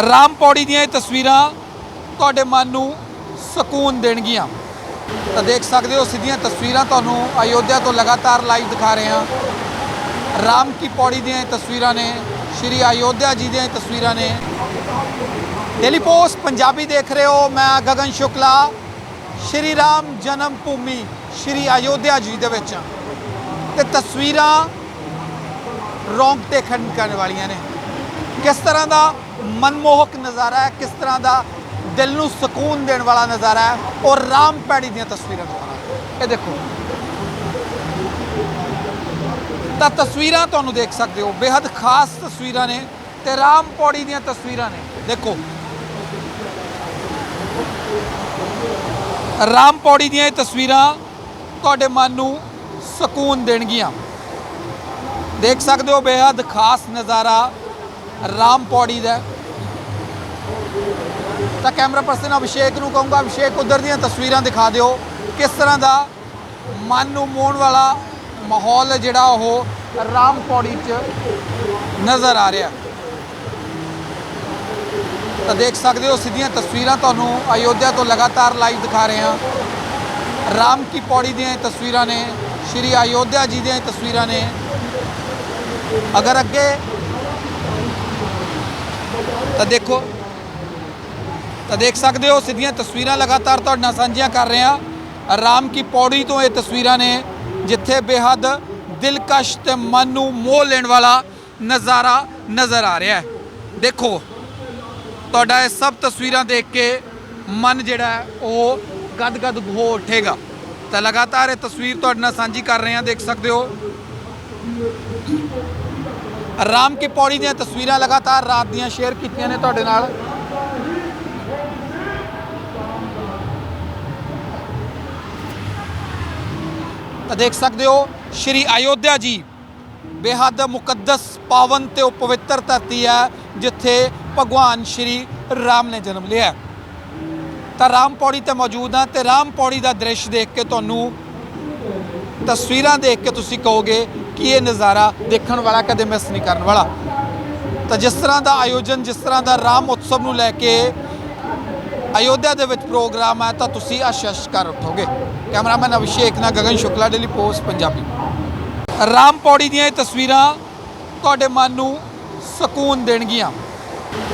ਰਾਮ ਪੌੜੀ ਦੀਆਂ ਇਹ ਤਸਵੀਰਾਂ ਤੁਹਾਡੇ ਮਨ ਨੂੰ ਸਕੂਨ ਦੇਣਗੀਆਂ। ਤਾਂ ਦੇਖ ਸਕਦੇ ਹੋ ਸਿੱਧੀਆਂ ਤਸਵੀਰਾਂ ਤੁਹਾਨੂੰ ਅਯੋਧਿਆ ਤੋਂ ਲਗਾਤਾਰ ਲਾਈਵ ਦਿਖਾ ਰਹੇ ਹਾਂ। ਰਾਮ ਕੀ ਪੌੜੀ ਦੀਆਂ ਇਹ ਤਸਵੀਰਾਂ ਨੇ, ਸ਼੍ਰੀ ਅਯੋਧਿਆ ਜੀ ਦੀਆਂ ਇਹ ਤਸਵੀਰਾਂ ਨੇ। ਡੇਲੀ ਪੋਸਟ ਪੰਜਾਬੀ ਦੇਖ ਰਹੇ ਹੋ, ਮੈਂ ਗਗਨ ਸ਼ੁਕਲਾ, ਸ਼੍ਰੀ ਰਾਮ ਜਨਮ ਭੂਮੀ, ਸ਼੍ਰੀ ਅਯੋਧਿਆ ਜੀ ਦੇ ਵਿੱਚ। ਹਾਂ। ਤੇ ਤਸਵੀਰਾਂ ਰੌਂਗਟੇ ਖੰਡ ਕਰਨ ਵਾਲੀਆਂ ਨੇ। ਕਿਸ ਤਰ੍ਹਾਂ ਦਾ ਮਨਮੋਹਕ ਨਜ਼ਾਰਾ ਹੈ, ਕਿਸ ਤਰ੍ਹਾਂ ਦਾ ਦਿਲ ਨੂੰ ਸਕੂਨ ਦੇਣ ਵਾਲਾ ਨਜ਼ਾਰਾ ਹੈ ਔਰ ਰਾਮ ਪੈੜੀ ਦੀਆਂ ਤਸਵੀਰਾਂ ਦਿਖਾਉਣਾ ਇਹ ਦੇਖੋ। ਤਾਂ ਤਸਵੀਰਾਂ ਤੁਹਾਨੂੰ ਦੇਖ ਸਕਦੇ ਹੋ। ਬੇਹੱਦ ਖਾਸ ਤਸਵੀਰਾਂ ਨੇ ਤੇ ਰਾਮ ਪੌੜੀ ਦੀਆਂ ਤਸਵੀਰਾਂ ਨੇ। ਦੇਖੋ। ਰਾਮ ਪੌੜੀ ਦੀਆਂ ਇਹ ਤਸਵੀਰਾਂ ਤੁਹਾਡੇ ਮਨ ਨੂੰ ਸਕੂਨ ਦੇਣਗੀਆਂ। ਦੇਖ ਸਕਦੇ ਹੋ, ਬੇਹੱਦ ਖਾਸ ਨਜ਼ਾਰਾ ਰਾਮ ਪੌੜੀ ਦਾ ਤਾਂ ਕੈਮਰਾ ਪਰਸਨ ਅਭਿਸ਼ੇਕ ਨੂੰ ਕਹੂੰਗਾ, ਅਭਿਸ਼ੇਕ, ਉਧਰ ਦੀਆਂ ਤਸਵੀਰਾਂ ਦਿਖਾ ਦਿਓ। ਕਿਸ ਤਰ੍ਹਾਂ ਦਾ ਮਨ ਨੂੰ ਮੋਹਣ ਵਾਲਾ ਮਾਹੌਲ ਜਿਹੜਾ ਉਹ ਰਾਮ ਪੌੜੀ 'ਚ ਨਜ਼ਰ ਆ ਰਿਹਾ ਤਾਂ ਦੇਖ ਸਕਦੇ ਹੋ, ਸਿੱਧੀਆਂ ਤਸਵੀਰਾਂ ਤੁਹਾਨੂੰ ਅਯੋਧਿਆ ਤੋਂ ਲਗਾਤਾਰ ਲਾਈਵ ਦਿਖਾ ਰਹੇ ਹਾਂ। ਰਾਮ ਕੀ ਪੌੜੀ ਦੀਆਂ ਤਸਵੀਰਾਂ ਨੇ, ਸ਼੍ਰੀ ਅਯੋਧਿਆ ਜੀ ਦੀਆਂ ਇਹ ਤਸਵੀਰਾਂ ਨੇ। ਅਗਰ ਅੱਗੇ ਤਾਂ ਦੇਖੋ ਤਾਂ ਦੇਖ ਸਕਦੇ ਹੋ, ਸਿੱਧੀਆਂ ਤਸਵੀਰਾਂ ਲਗਾਤਾਰ ਤੁਹਾਡੇ ਨਾਲ ਸਾਂਝੀਆਂ ਕਰ ਰਹੇ ਹਾਂ। ਰਾਮ ਕੀ ਪੌੜੀ ਤੋਂ ਇਹ ਤਸਵੀਰਾਂ ਨੇ, ਜਿੱਥੇ ਬੇਹੱਦ ਦਿਲਕਸ਼ ਤੇ ਮਨ ਨੂੰ ਮੋਹ ਲੈਣ ਵਾਲਾ ਨਜ਼ਾਰਾ ਨਜ਼ਰ ਆ ਰਿਹਾ ਹੈ। ਦੇਖੋ, ਤੁਹਾਡਾ ਇਹ ਸਭ ਤਸਵੀਰਾਂ ਦੇਖ ਕੇ ਮਨ ਜਿਹੜਾ ਉਹ ਗਦਗਦ ਹੋ ਉੱਠੇਗਾ। ਤਾਂ ਲਗਾਤਾਰ ਇਹ ਤਸਵੀਰ ਤੁਹਾਡੇ ਨਾਲ ਸਾਂਝੀ ਕਰ ਰਹੇ ਹਾਂ, ਦੇਖ ਸਕਦੇ ਹੋ। ਰਾਮ ਕੀ ਪੌੜੀ ਦੀਆਂ ਤਸਵੀਰਾਂ ਲਗਾਤਾਰ ਰਾਤ ਦੀਆਂ ਸ਼ੇਅਰ ਕੀਤੀਆਂ ਨੇ ਤੁਹਾਡੇ ਨਾਲ। ਦੇਖ ਸਕਦੇ ਹੋ, ਸ਼੍ਰੀ ਅਯੋਧਿਆ ਜੀ ਬੇਹੱਦ ਮੁਕੱਦਸ ਪਾਵਨ ਤੇ ਉਹ ਪਵਿੱਤਰ ਧਰਤੀ ਹੈ, ਜਿੱਥੇ ਭਗਵਾਨ ਸ਼੍ਰੀ ਰਾਮ ਨੇ ਜਨਮ ਲਿਆ ਤਾਂ ਰਾਮ ਪੌੜੀ ਤੇ ਮੌਜੂਦ ਹਾਂ ਤੇ ਰਾਮ ਪੌੜੀ ਦਾ ਦ੍ਰਿਸ਼ ਦੇਖ ਕੇ ਤੁਹਾਨੂੰ ਤਸਵੀਰਾਂ ਦੇਖ ਕੇ ਤੁਸੀਂ ਕਹੋਗੇ ਕਿ ਇਹ ਨਜ਼ਾਰਾ ਦੇਖਣ ਵਾਲਾ ਕਦੇ ਮਿਸ ਨਹੀਂ ਕਰਨ ਵਾਲਾ। ਤਾਂ ਜਿਸ ਤਰ੍ਹਾਂ ਦਾ ਆਯੋਜਨ, ਜਿਸ ਤਰ੍ਹਾਂ ਦਾ ਰਾਮ ਉਤਸਵ ਨੂੰ ਲੈ ਕੇ ਅਯੋਧਿਆ ਦੇ ਵਿੱਚ ਪ੍ਰੋਗਰਾਮ ਹੈ ਤਾਂ ਤੁਸੀਂ ਆਸ਼ੀਸ਼ ਕਰ ਉੱਠੋਗੇ। ਕੈਮਰਾਮੈਨ ਅਭਿਸ਼ੇਕ ਨਾਲ ਗਗਨ ਸ਼ੁਕਲਾ, ਡੇਲੀ ਪੋਸਟ, ਪੰਜਾਬੀ। ਰਾਮ ਪੌੜੀ ਦੀਆਂ ਇਹ ਤਸਵੀਰਾਂ ਤੁਹਾਡੇ ਮਨ ਨੂੰ ਸਕੂਨ ਦੇਣਗੀਆਂ।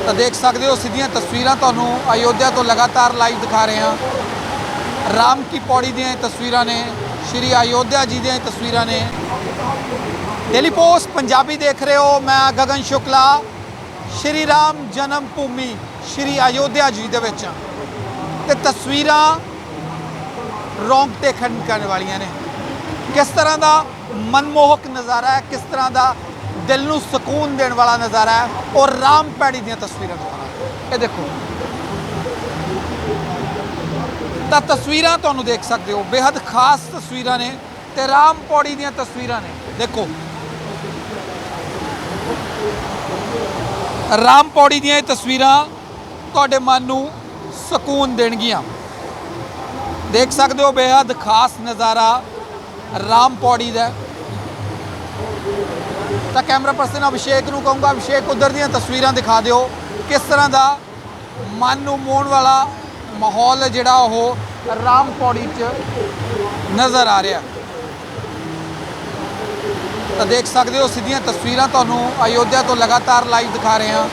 ਤਾਂ ਦੇਖ ਸਕਦੇ ਹੋ, ਸਿੱਧੀਆਂ ਤਸਵੀਰਾਂ ਤੁਹਾਨੂੰ ਅਯੋਧਿਆ ਤੋਂ ਲਗਾਤਾਰ ਲਾਈਵ ਦਿਖਾ ਰਹੇ ਹਾਂ। ਰਾਮ ਕੀ ਪੌੜੀ ਦੀਆਂ ਇਹ ਤਸਵੀਰਾਂ ਨੇ, ਸ਼੍ਰੀ ਅਯੋਧਿਆ ਜੀ ਦੀਆਂ ਤਸਵੀਰਾਂ ਨੇ। ਡੇਲੀ ਪੋਸਟ, ਪੰਜਾਬੀ ਦੇਖ ਰਹੇ ਹੋ ਮੈਂ ਗਗਨ ਸ਼ੁਕਲਾ। ਸ਼੍ਰੀ ਰਾਮ ਜਨਮ ਭੂਮੀ, ਸ਼੍ਰੀ ਅਯੋਧਿਆ ਜੀ ਦੇ ਵਿੱਚ। ਹਾਂ। ਤੇ ਤਸਵੀਰਾਂ ਰੌਂਗਟੇ ਖੰਡ ਕਰਨ ਵਾਲੀਆਂ ਨੇ। ਕਿਸ ਤਰ੍ਹਾਂ ਦਾ ਮਨਮੋਹਕ ਨਜ਼ਾਰਾ ਹੈ, ਕਿਸ ਤਰ੍ਹਾਂ ਦਾ ਦਿਲ ਨੂੰ ਸਕੂਨ ਦੇਣ ਵਾਲਾ ਨਜ਼ਾਰਾ ਹੈ, ਔਰ ਰਾਮ ਪੈੜੀ ਦੀਆਂ ਤਸਵੀਰਾਂ ਦਿਖਾਉਣਾ ਇਹ ਦੇਖੋ। ਤਾਂ ਤਸਵੀਰਾਂ ਤੁਹਾਨੂੰ ਦੇਖ ਸਕਦੇ ਹੋ। ਬੇहद ਖਾਸ ਤਸਵੀਰਾਂ ਨੇ ਤੇ ਰਾਮ ਪੌੜੀ ਦੀਆਂ ਤਸਵੀਰਾਂ ਨੇ। ਦੇਖੋ। ਰਾਮ ਪੌੜੀ ਦੀਆਂ ਇਹ ਤਸਵੀਰਾਂ ਤੁਹਾਡੇ ਮਨ ਨੂੰ ਸਕੂਨ ਦੇਣਗੀਆਂ। ਦੇਖ ਸਕਦੇ ਹੋ ਬੇहद ਖਾਸ ਨਜ਼ਾਰਾ ਰਾਮ ਪੌੜੀ ਦਾ। ਤਾਂ ਕੈਮਰਾ ਪਰਸਨ ਅਭਿਸ਼ੇਕ ਨੂੰ ਕਹੂੰਗਾ, ਅਭਿਸ਼ੇਕ, ਉਧਰ ਦੀਆਂ ਤਸਵੀਰਾਂ ਦਿਖਾ ਦਿਓ। ਕਿਸ ਤਰ੍ਹਾਂ ਦਾ ਮਨ ਨੂੰ ਮੋਹਣ ਵਾਲਾ ਮਾਹੌਲ ਜਿਹੜਾ ਉਹ ਰਾਮ ਪੌੜੀ 'ਚ ਨਜ਼ਰ ਆ ਰਿਹਾ। ਤਾਂ ਦੇਖ ਸਕਦੇ ਹੋ ਸਿੱਧੀਆਂ ਤਸਵੀਰਾਂ ਤੁਹਾਨੂੰ ਅਯੋਧਿਆ ਤੋਂ ਲਗਾਤਾਰ ਲਾਈਵ ਦਿਖਾ ਰਹੇ ਹਾਂ।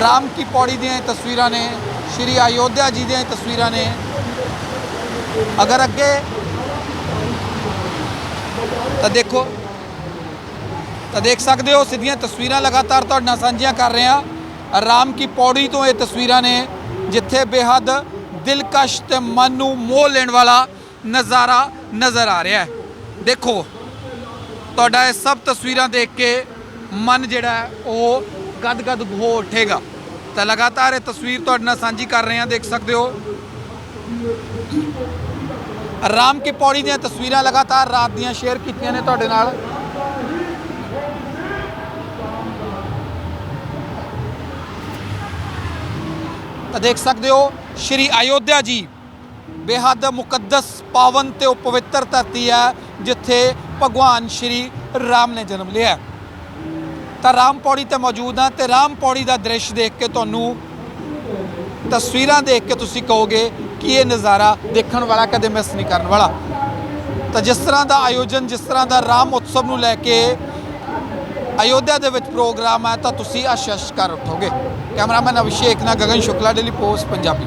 ਰਾਮ ਕੀ ਪੌੜੀ ਦੀਆਂ ਇਹ ਤਸਵੀਰਾਂ ਨੇ। ਸ਼੍ਰੀ ਅਯੋਧਿਆ ਜੀ ਦੀਆਂ ਇਹ ਤਸਵੀਰਾਂ ਨੇ। ਅਗਰ ਅੱਗੇ ਤਾਂ ਦੇਖੋ, ਤਾਂ ਦੇਖ ਸਕਦੇ ਹੋ, ਸਿੱਧੀਆਂ ਤਸਵੀਰਾਂ ਲਗਾਤਾਰ ਤੁਹਾਡੇ ਨਾਲ ਸਾਂਝੀਆਂ ਕਰ ਰਹੇ ਹਾਂ। ਰਾਮ ਕੀ ਪੌੜੀ ਤੋਂ ਇਹ ਤਸਵੀਰਾਂ ਨੇ, ਜਿੱਥੇ ਬੇਹੱਦ ਦਿਲਕਸ਼ ਤੇ ਮਨ ਨੂੰ ਮੋਹ ਲੈਣ ਵਾਲਾ ਨਜ਼ਾਰਾ ਨਜ਼ਰ ਆ ਰਿਹਾ ਹੈ। ਦੇਖੋ, ਤੁਹਾਡਾ ਇਹ ਸਭ ਤਸਵੀਰਾਂ ਦੇਖ ਕੇ ਮਨ ਜਿਹੜਾ ਹੈ, ਉਹ ਗਦਗਦ ਹੋ ਉੱਠੇਗਾ। ਤਾਂ ਲਗਾਤਾਰ ਇਹ ਤਸਵੀਰ ਤੁਹਾਡੇ ਨਾਲ ਸਾਂਝੀ ਕਰ ਰਹੇ ਹਾਂ, ਦੇਖ ਸਕਦੇ ਹੋ। ਰਾਮ ਕੀ ਪੌੜੀ ਦੀਆਂ ਤਸਵੀਰਾਂ ਲਗਾਤਾਰ ਰਾਤ ਦੀਆਂ ਸ਼ੇਅਰ ਕੀਤੀਆਂ ਨੇ ਤੁਹਾਡੇ ਨਾਲ। ਤਾਂ ਦੇਖ ਸਕਦੇ ਹੋ, ਸ਼੍ਰੀ ਅਯੋਧਿਆ ਜੀ ਬੇਹੱਦ ਮੁਕੱਦਸ ਪਾਵਨ ਤੇ ਉਹ ਪਵਿੱਤਰ ਧਰਤੀ ਹੈ, ਜਿੱਥੇ ਭਗਵਾਨ ਸ਼੍ਰੀ ਰਾਮ ਨੇ ਜਨਮ ਲਿਆ ਤਾਂ ਰਾਮ ਪੌੜੀ ਤੇ ਮੌਜੂਦ ਹਾਂ ਤੇ ਰਾਮ ਪੌੜੀ ਦਾ ਦ੍ਰਿਸ਼ ਦੇਖ ਕੇ ਤੁਹਾਨੂੰ ਤਸਵੀਰਾਂ ਦੇਖ ਕੇ ਤੁਸੀਂ ਕਹੋਗੇ ਕਿ ਇਹ ਨਜ਼ਾਰਾ ਦੇਖਣ ਵਾਲਾ ਕਦੇ ਮਿਸ ਨਹੀਂ ਕਰਨ ਵਾਲਾ। ਤਾਂ ਜਿਸ ਤਰ੍ਹਾਂ ਦਾ ਆਯੋਜਨ, ਜਿਸ ਤਰ੍ਹਾਂ ਦਾ ਰਾਮ ਉਤਸਵ ਨੂੰ ਲੈ ਕੇ ਅਯੋਧਿਆ ਦੇ ਵਿੱਚ ਪ੍ਰੋਗਰਾਮ ਹੈ, ਤਾਂ ਤੁਸੀਂ ਅਸ਼ਸ਼ ਕਰ ਉਠੋਗੇ। ਕੈਮਰਾਮੈਨ ਅਭਿਸ਼ੇਕ ਨਾਲ ਗਗਨ ਸ਼ੁਕਲਾ, ਡੇਲੀ ਪੋਸਟ, ਪੰਜਾਬੀ।